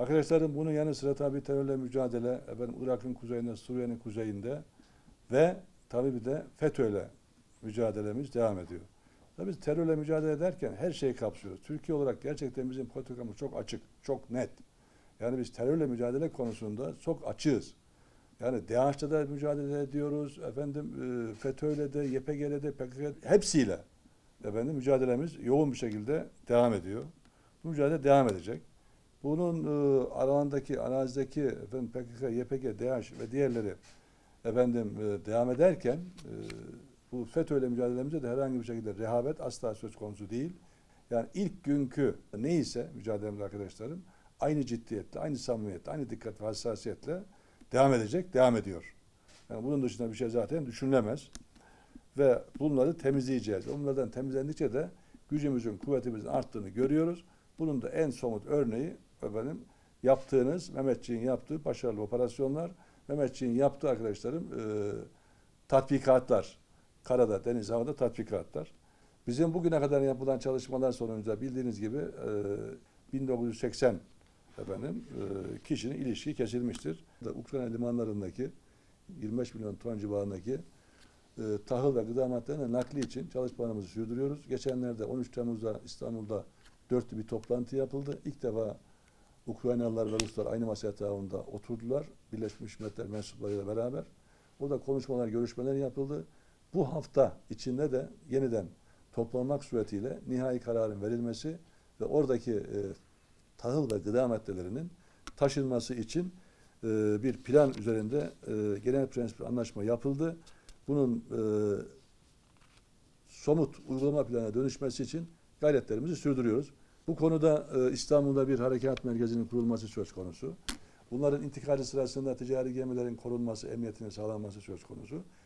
Arkadaşlarım bunun yanı sıra tabii terörle mücadele, efendim Irak'ın kuzeyinde, Suriye'nin kuzeyinde ve tabii bir de FETÖ'yle mücadelemiz devam ediyor. Tabii biz terörle mücadele ederken her şeyi kapsıyoruz. Türkiye olarak gerçekten bizim politikamız çok açık, çok net. Yani biz terörle mücadele konusunda çok açığız. Yani DAEŞ'te de mücadele ediyoruz. Efendim e, FETÖ'yle de, YPG'yle de, PKK hepsiyle efendim mücadelemiz yoğun bir şekilde devam ediyor. Bu mücadele devam edecek. Bunun e, alandaki, arazideki efendim PKK, YPG, DAEŞ ve diğerleri efendim e, devam ederken e, bu FETÖ'yle mücadelemizde de herhangi bir şekilde rehavet asla söz konusu değil. Yani ilk günkü neyse mücadelemiz arkadaşlarım aynı ciddiyetle, aynı samimiyetle, aynı dikkat ve hassasiyetle devam edecek, devam ediyor. Yani bunun dışında bir şey zaten düşünülemez. Ve bunları temizleyeceğiz. Onlardan temizlendikçe de gücümüzün, kuvvetimizin arttığını görüyoruz. Bunun da en somut örneği efendim yaptığınız, Mehmetçiğin yaptığı başarılı operasyonlar, Mehmetçiğin yaptığı arkadaşlarım e, tatbikatlar. Karada, deniz, havada tatbikatlar. Bizim bugüne kadar yapılan çalışmalar sonucunda bildiğiniz gibi e, 1980 efendim e, kişinin ilişki kesilmiştir. Ukrayna limanlarındaki 25 milyon ton civarındaki e, tahıl ve gıda maddelerinin nakli için çalışmalarımızı sürdürüyoruz. Geçenlerde 13 Temmuz'da İstanbul'da dörtlü bir toplantı yapıldı. İlk defa Ukraynalılar ve Ruslar aynı masa etrafında oturdular. Birleşmiş Milletler mensuplarıyla beraber. Orada konuşmalar, görüşmeler yapıldı. Bu hafta içinde de yeniden toplanmak suretiyle nihai kararın verilmesi ve oradaki e, tahıl ve gıda maddelerinin taşınması için e, bir plan üzerinde e, genel prensip anlaşma yapıldı. Bunun e, somut uygulama planına dönüşmesi için gayretlerimizi sürdürüyoruz. Bu konuda e, İstanbul'da bir harekat merkezinin kurulması söz konusu. Bunların intikali sırasında ticari gemilerin korunması, emniyetinin sağlanması söz konusu.